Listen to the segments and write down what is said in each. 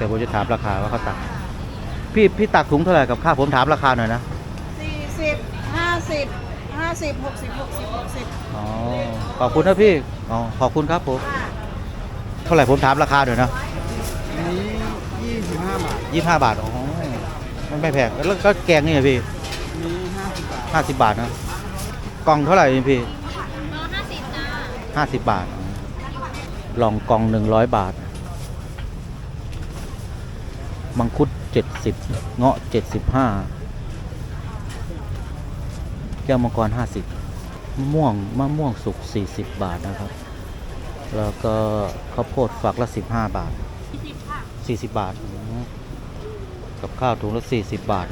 แต่ผมจะถามราคาว่าเขาตัก พี่พี่ตักถุงเท่าไหร่กับข้าวผมถามราคาหน่อยนะสี่สิบห้าสิบห้าสิบหกสิบหกสิบหกสิบอ๋อขอบคุณนะพี่อ๋อขอบคุณครับผมเท่าไหร่ผมถามราคาหน่อยนะอันนี้ยี่สิบห้าบาทยี่ห้าบาทอ๋อมันไม่แพงแล้วก็แกงนี่ไงพี่อันนี้ห้าสิบบาทห้าสิบบาทนะกล่องเท่าไหร่พี่ร้อยห้าสิบจ้าห้าสิบบาทลองกล่องหนึ่งร้อยบาท มังคุดเจ็ดสิบเงาะเจ็ดสิบห้าแก้วมังกรห้าสิบมะม่วงมะม่วงสุกสี่สิบบาทนะครับ แล้วก็ข้าวโพดฝักละสิบห้าบาทสี่สิบบาทอืมกับข้าวถุงละสี่สิบบาท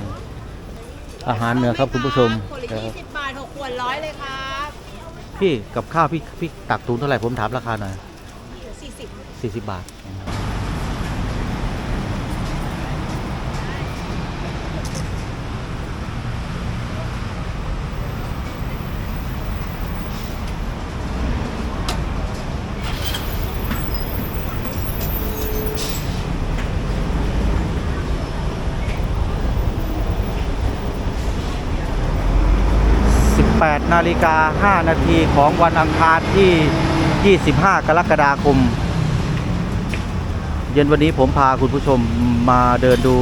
อาหารเหนือครับคุณผู้ชมขวดละยี่สิบบาทหกขวดร้อยเลยครับพี่กับข้าวพี่พี่ตักถุงเท่าไหร่ผมถามราคาหน่อยสี่สิบสี่สิบบาท นาฬิกา 5 นาทีของวันอังคารที่ 25 กรกฎาคม เย็นวันนี้ผมพาคุณผู้ชมมาเดินดู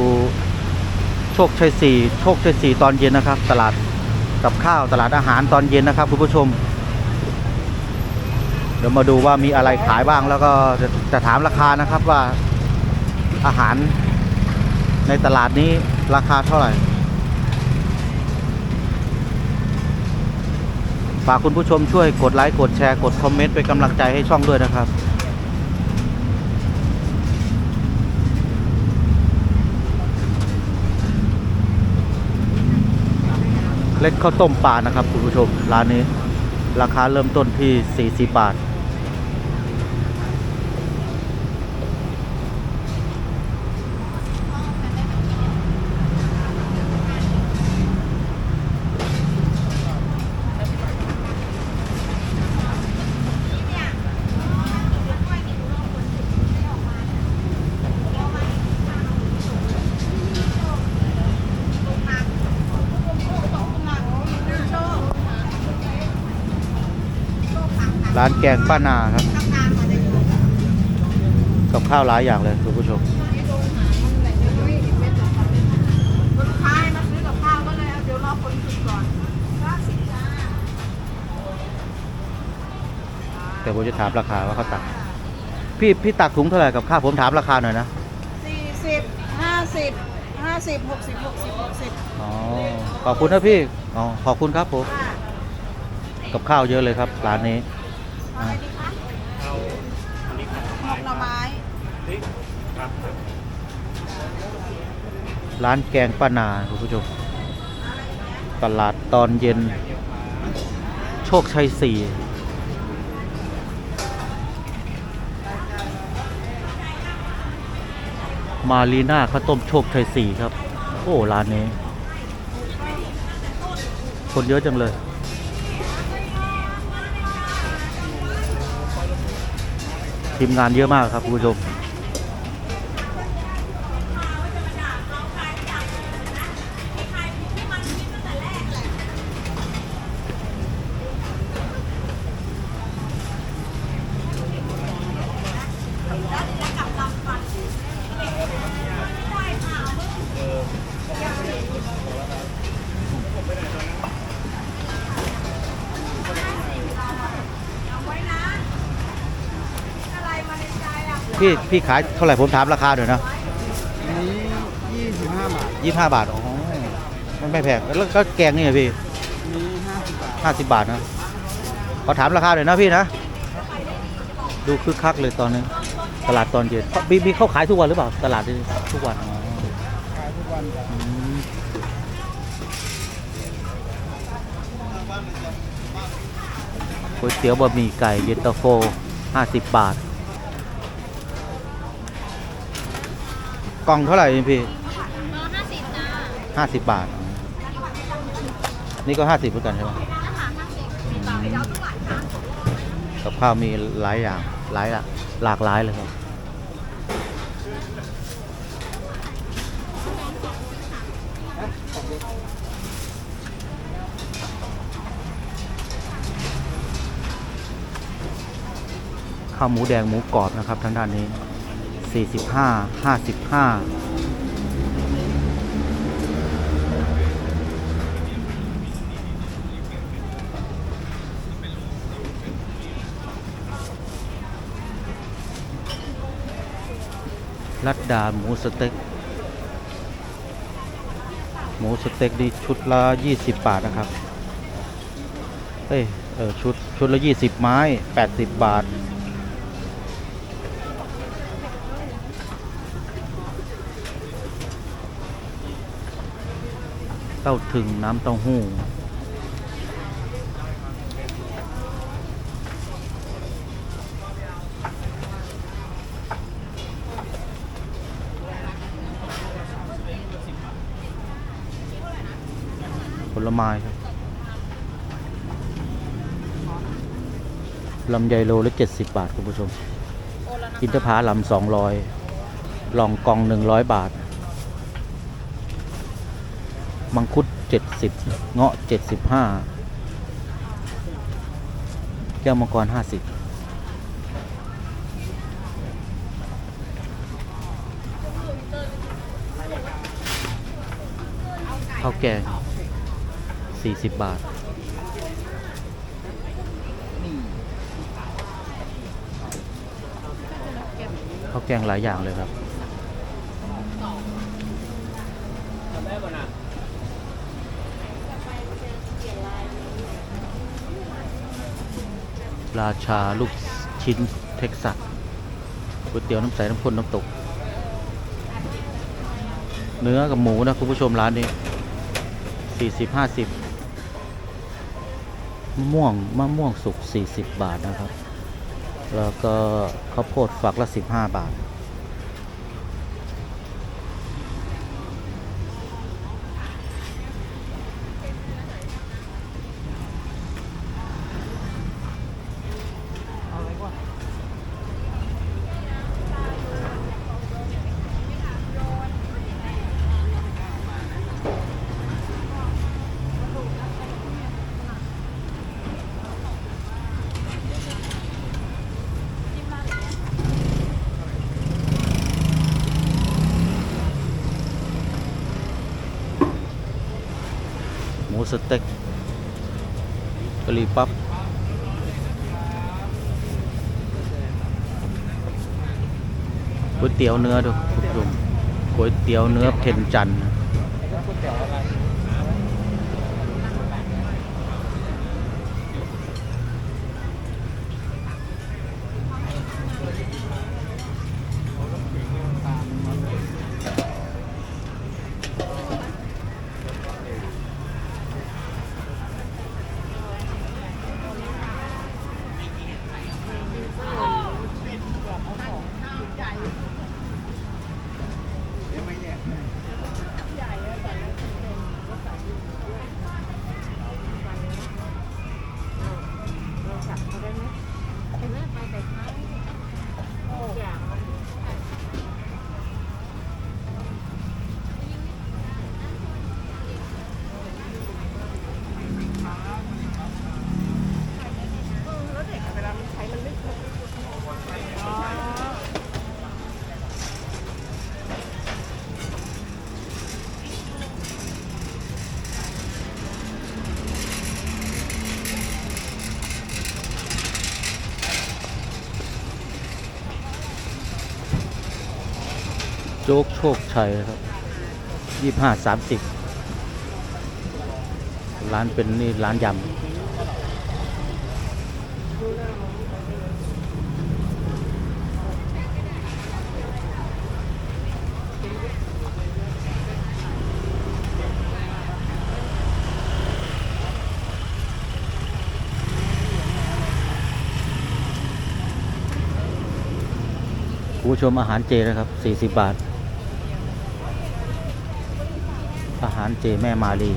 โชคชัยสี่โชคชัยสี่ตอนเย็นนะครับ ตลาดกับข้าวตลาดอาหารตอนเย็นนะครับคุณผู้ชม เดี๋ยวมาดูว่ามีอะไรขายบ้างแล้วก็จะจะถามราคานะครับว่าอาหารในตลาดนี้ราคาเท่าไหร่ ฝากคุณผู้ชมช่วยกดไลค์กดแชร์กดคอมเมนต์เป็นกำลังใจให้ช่องด้วยนะครับ เล็กข้าวต้มปลานะครับคุณผู้ชมร้านนี้ ราคาเริ่มต้นที่ 40 บาท ร้านแกงป้านาครับกับข้าวหลายอย่างเลยคุณผู้ชมลูกค้าให้มาซื้อกับข้าวก็เลยเอาเดี๋ยวรอคนกินก่อนห้าสิบจ้าแต่ผมจะถามราคาว่าเขาตัก พี่พี่ตักถุงเท่าไหร่กับข้าวผมถามราคาหน่อยนะสี่สิบห้าสิบห้าสิบหกสิบหกสิบหกสิบอ๋อขอบคุณนะพี่อ๋อขอบคุณครับผมค่ะกับข้าวเยอะเลยครับร้านนี้ เอาอะไรดีคะหมกหน่อไม้ร้านแกงป้านาคุณผู้ชม ตลาดตอนเย็น โชคชัยสี่มารีนาข้าวต้มโชคชัยสี่ครับ โอ้ ร้านนี้ คนเยอะจังเลย ทีมงานเยอะมากครับคุณผู้ชม พี่พี่ขายเท่าไหร่ผมถามราคาหน่อยนะอันนี้ยี่สิบห้าบาทยี่ห้าบาทอ๋อมันไม่แพงแล้วก็แกงนี่ไงพี่อันนี้ห้าสิบบาทห้าสิบบาทนะขอถามราคาหน่อยนะพี่นะดูคึกคักเลยตอนนี้ตลาดตอนเย็นเขามีมีเขาขายทุกวันหรือเปล่า ตลาดนี้ทุกวันอ๋อขายทุกวันจ้ะอืมก๋วยเตี๋ยวบะหมี่ไก่เย็นตาโฟห้าสิบบาท กล่องเท่าไหร่พี่ห้าสิบจ้าห้าสิบบาท นี่ก็ห้าสิบเหมือนกันใช่ไหมกับข้าวมีหลายอย่างหลายละหลากหลายเลยครับข้าวหมูแดงหมูกรอบนะครับทางด้านนี้ 45 55 ลัดดาหมูสเต็ก หมูสเต็กนี่ชุดละ 20 บาทนะครับ เอ้ย เออชุด ชุดละ 20 ไม้ 80 บาท เต้าถึงน้ำเต้าหู้ผลไม้ครับลำไยโลละเจ็ดสิบบาท คุณผู้ชม อินทผาลำสองร้อยลองกองหนึ่งร้อยบาท มังคุดเจ็ดสิบเงาะเจ็ดสิบห้าแก้วมังกรห้าสิบข้าวแกงสี่สิบบาทข้าวแกงหลายอย่างเลยครับ ราชาลูกชิ้นเท็กซัสก๋วยเตี๋ยวน้ำใสน้ำข้นน้ำตก เนื้อกับหมูนะคุณผู้ชมร้านนี้สี่สิบห้าสิบมะม่วงมะม่วงสุกสี่สิบบาทนะครับ แล้วก็ข้าวโพดฝักละสิบห้าบาท สเต็กกะหรี่ปั๊บก๋วยเตี๋ยวเนื้อดูคุณผู้ชมก๋วยเตี๋ยวเนื้อเทนจันทร์ โจ๊กโชคชัยครับยี่ห้าสามสิบร้านเป็นนี่ร้านยำผู้ชมอาหารเจนะครับ 40 บาท อาหารเจแม่มาลี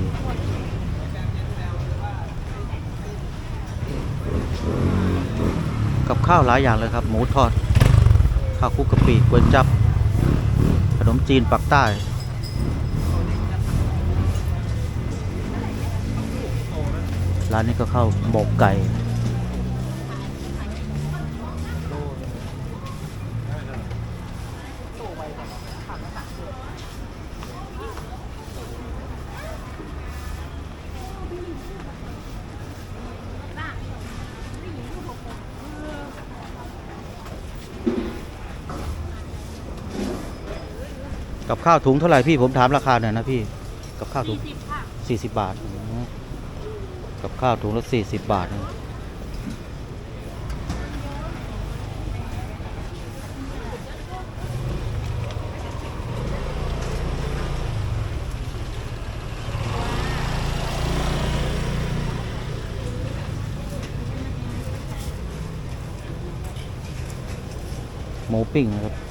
กับข้าวหลายอย่างเลยครับ หมูทอด ข้าวคุกกะปิก๋วยจับ ขนมจีนปักใต้ร้านนี้ก็เข้าวหมกไก่ กับข้าวถุงเท่าไหร่พี่ผมถามราคาหน่อยนะพี่ กับข้าวถุงสิบค่ะสี่สิบบาทอืมกับข้าวถุงละสี่สิบบาทนะหมูปิ้งนะครับสี่ไ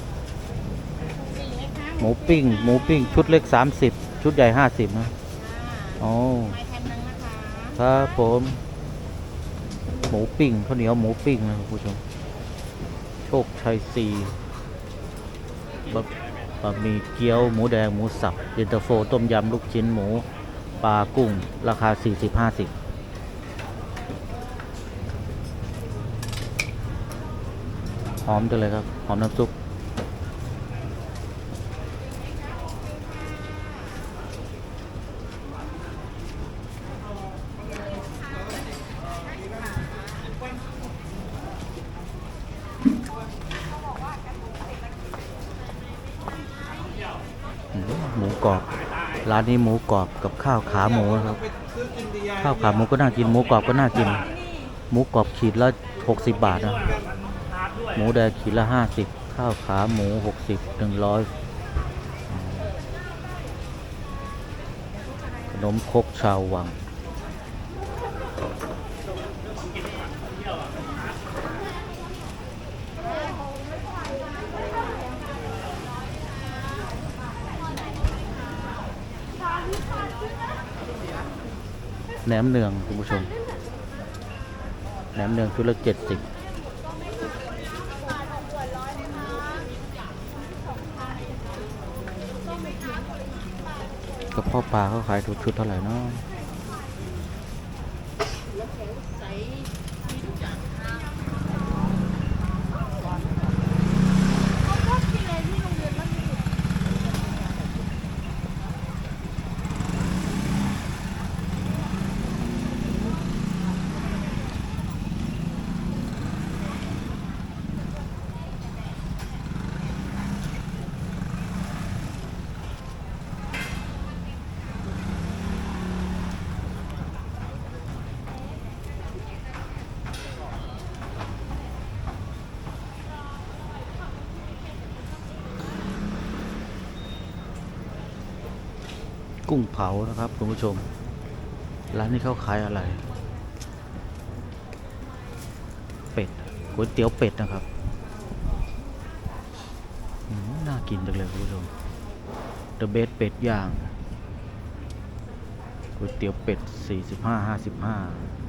หมคะหมูปิ้ง หมูปิ้ง ชุดเล็กสามสิบชุดใหญ่ห้าสิบนะอ่าโอ้ไม้แผ่นหนึงนะคะครับผม หมูปิ้งข้าวเหนียวหมูปิ้งนะคุณผู้ชม โชคชัยซีบะบะหมี่เกี๊ยว หมูแดง หมูสับเย็นตาโฟ ต้มยำ ลูกชิ้นหมู ปลากุ้ง ราคา 40 50หอมจังเลยครับ หอมน้ำซุป อืมหมูกรอบ ร้านนี้หมูกรอบกับข้าวขาหมูนะครับ ข้าวขาหมูก็น่ากิน หมูกรอบก็น่ากิน หมูกรอบขีดละ 60 บาทนะ หมูแดงขีดละ 50 ข้าวขาหมู 60 100 ขนมครกชาววัง แหนมเนืองคุณผู้ชมแหนมเนืองชุดละเจ็ดสิบกับพ่อปลาเขาขายถูกชุดเท่าไหร่เนาะ กุ้งเผานะครับคุณผู้ชม ร้านนี้เขาขายอะไร เป็ดก๋วยเตี๋ยวเป็ดนะครับน่ากินจังเลยคุณผู้ชม The b e s เป็ดย่างก๋วยเตี๋ยวเป็ด 45 55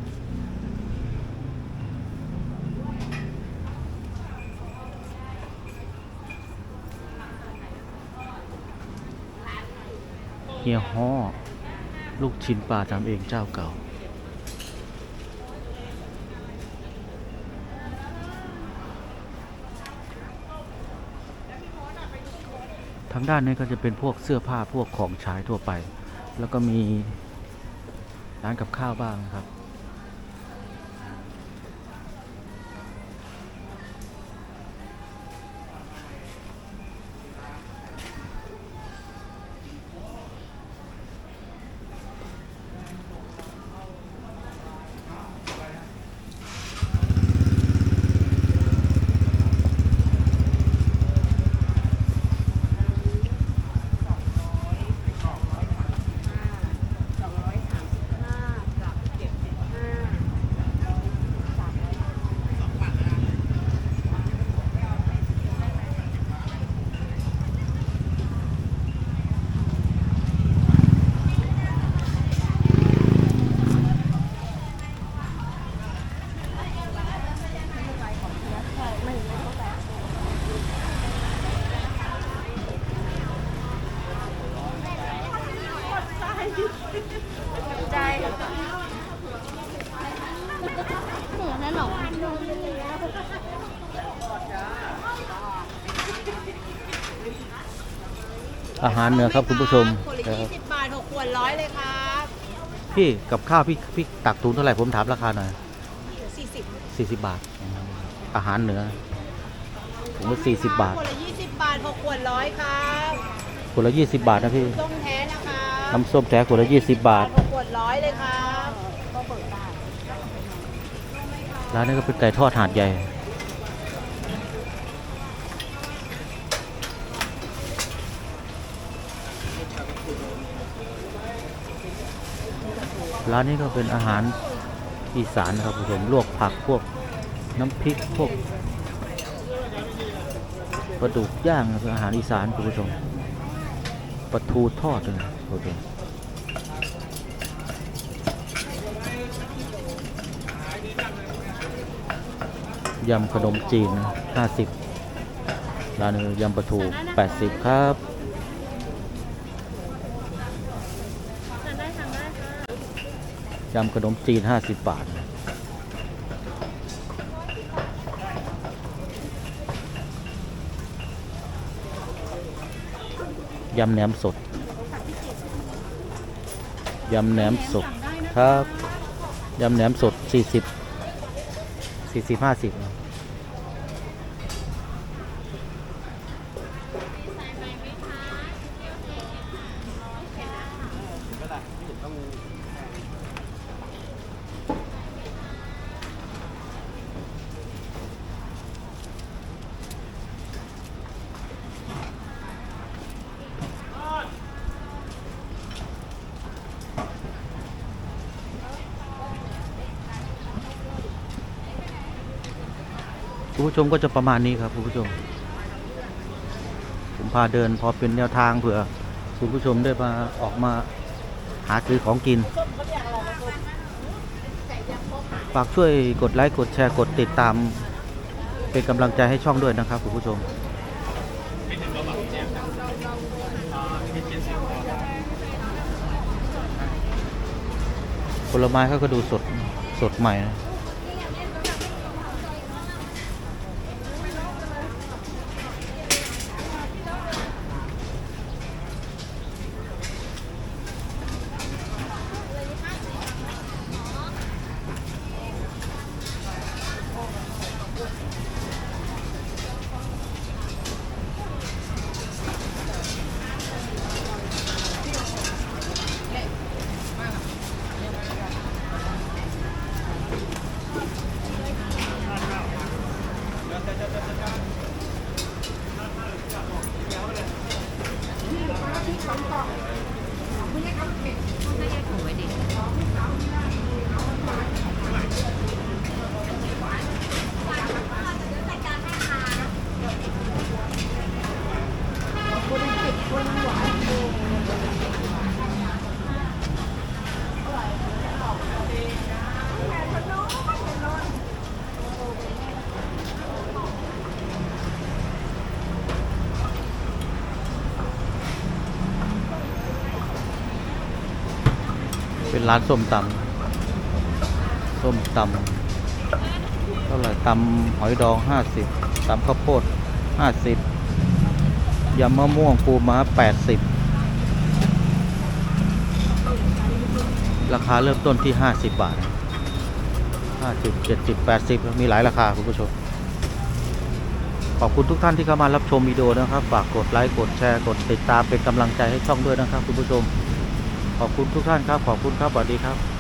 เฮียฮ้อลูกชิ้นปลาทำเองเจ้าเก่า ทางด้านนี้ก็จะเป็นพวกเสื้อผ้าพวกของใช้ทั่วไป แล้วก็มีร้านกับข้าวบ้างนะครับ หรออาหารเหนือครับคุณผู้ชมคนละยี่สิบบาทหกขวดร้อยเลยครับพี่กับข้าวพี่พี่ตักถุงเท่าไหร่ผมถามราคาหน่อยสี่สิบสี่สิบาท อาหารเหนือผมงละสี่สิบบาทคนละยี่สิบบาทหกขวดร้อยครับคนละยี่สิบบาทนะพี่ส้มแท้นะคะน้ำส้มแท้ขวดละยี่สิบบาทหกขวดร้อยเลยครับ ร้านนี้ก็เป็นไก่ทอดหาดใหญ่ ร้านนี้ก็เป็นอาหารอีสานนะครับผู้ชมลวกผักพวกน้ำพริกพวกปลาดุกย่างอาหารอีสานคุณผู้ชมปลาทูทอดเลยคุณผู้ชม ยำขนมจีนห้าสิบร้านนี้ยำปลาทูแปดสิบครับยำขนมจีน 50 บาท ยำแหนมสด ยำแหนมสดครับ ยำแหนมสด 40 สี่สิบห้าสิบ คุณผู้ชมก็จะประมาณนี้ครับคุณผู้ชม ผมพาเดินพอเป็นแนวทางเผื่อคุณผู้ชมได้มาออกมาหาซื้อของกิน ฝากช่วยกดไลค์กดแชร์กดติดตาม เป็นกำลังใจให้ช่องด้วยนะครับคุณผู้ชมผลไม้เขาก็ดูสดสดใหม่นะ เป็นร้านส้มตำส้มตำเท่าไหร่ตำหอยดองห้าสิบตำข้าวโพดห้าสิบยำมะม่วงปูม้าแปดสิบราคาเริ่มต้นที่ห้าสิบบาทห้าสิบเจ็ดสิบแปดสิบมีหลายราคาคุณผู้ชมขอบคุณทุกท่านที่เข้ามารับชมวิดีโอนะครับ ฝากกดไลค์ กดแชร์ กดติดตามเป็นกำลังใจให้ช่องด้วยนะครับคุณผู้ชม ขอบคุณทุกท่านครับ ขอบคุณครับสวัสดีครับ